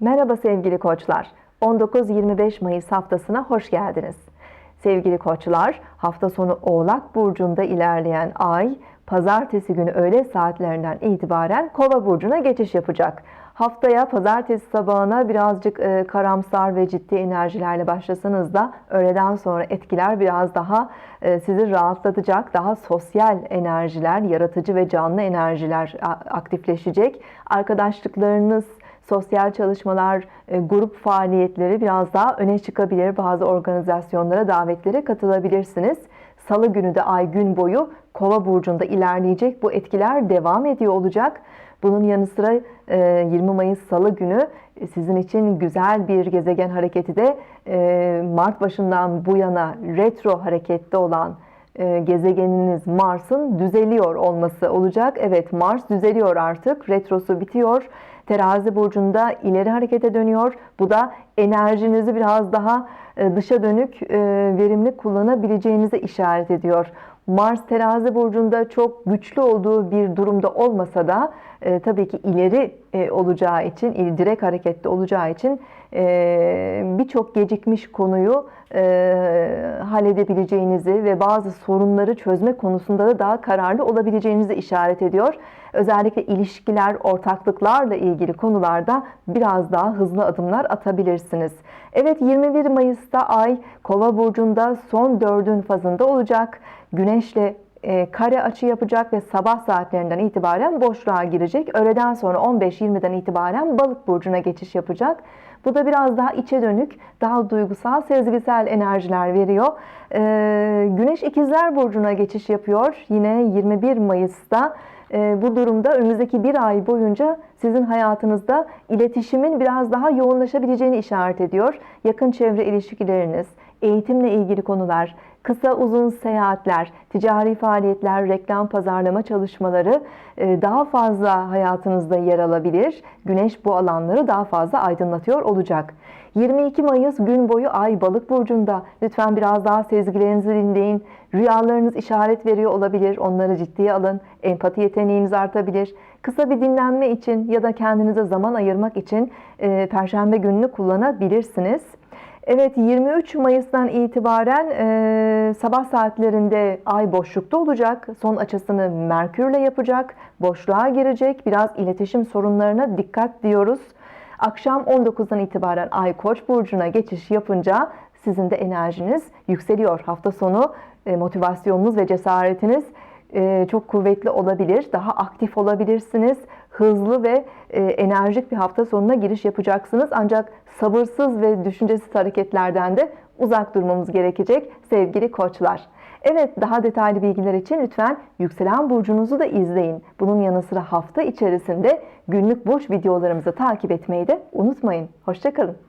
Merhaba sevgili koçlar. 19-25 Mayıs haftasına hoş geldiniz. Sevgili koçlar, hafta sonu Oğlak Burcu'nda ilerleyen ay, pazartesi günü öğle saatlerinden itibaren Kova Burcu'na geçiş yapacak. Haftaya pazartesi sabahına birazcık e, karamsar ve ciddi enerjilerle başlasanız da öğleden sonra etkiler biraz daha e, sizi rahatlatacak. Daha sosyal enerjiler, yaratıcı ve canlı enerjiler aktifleşecek. Arkadaşlıklarınız, sosyal çalışmalar, e, grup faaliyetleri biraz daha öne çıkabilir. Bazı organizasyonlara, davetlere katılabilirsiniz. Salı günü de ay gün boyu Kova burcunda ilerleyecek. Bu etkiler devam ediyor olacak. Bunun yanı sıra e, 20 Mayıs Salı günü e, sizin için güzel bir gezegen hareketi de e, Mart başından bu yana retro harekette olan e, gezegeniniz Mars'ın düzeliyor olması olacak. Evet Mars düzeliyor artık. Retrosu bitiyor. Terazi burcunda ileri harekete dönüyor. Bu da enerjinizi biraz daha e, dışa dönük e, verimli kullanabileceğinize işaret ediyor. Mars terazi burcunda çok güçlü olduğu bir durumda olmasa da e, tabii ki ileri e, olacağı için, direkt harekette olacağı için e, birçok gecikmiş konuyu e, halledebileceğinizi ve bazı sorunları çözme konusunda da daha kararlı olabileceğinizi işaret ediyor. Özellikle ilişkiler, ortaklıklarla ilgili konularda biraz daha hızlı adımlar atabilirsiniz. Evet 21 Mayıs'ta Ay Kova burcunda son dördün fazında olacak. Güneşle e, kare açı yapacak ve sabah saatlerinden itibaren boşluğa girecek. Öğleden sonra 15-20'den itibaren balık burcuna geçiş yapacak. Bu da biraz daha içe dönük, daha duygusal, sezgisel enerjiler veriyor. E, Güneş ikizler burcuna geçiş yapıyor. Yine 21 Mayıs'ta e, bu durumda önümüzdeki bir ay boyunca sizin hayatınızda iletişimin biraz daha yoğunlaşabileceğini işaret ediyor. Yakın çevre ilişkileriniz, eğitimle ilgili konular, kısa uzun seyahatler, ticari faaliyetler, reklam pazarlama çalışmaları e, daha fazla hayatınızda yer alabilir. Güneş bu alanları daha fazla aydınlatıyor olacak. 22 Mayıs gün boyu Ay Balık burcunda. Lütfen biraz daha sezgilerinizi dinleyin. Rüyalarınız işaret veriyor olabilir. Onları ciddiye alın. Empati yeteneğiniz artabilir. Kısa bir dinlenme için ya da kendinize zaman ayırmak için e, Perşembe gününü kullanabilirsiniz. Evet 23 Mayıs'tan itibaren e, sabah saatlerinde ay boşlukta olacak. Son açısını Merkür'le yapacak. Boşluğa girecek. Biraz iletişim sorunlarına dikkat diyoruz. Akşam 19'dan itibaren ay Koç burcuna geçiş yapınca sizin de enerjiniz yükseliyor. Hafta sonu e, motivasyonunuz ve cesaretiniz e, çok kuvvetli olabilir. Daha aktif olabilirsiniz. Hızlı ve e, enerjik bir hafta sonuna giriş yapacaksınız. Ancak sabırsız ve düşüncesiz hareketlerden de uzak durmamız gerekecek sevgili koçlar. Evet daha detaylı bilgiler için lütfen yükselen burcunuzu da izleyin. Bunun yanı sıra hafta içerisinde günlük burç videolarımızı takip etmeyi de unutmayın. Hoşçakalın.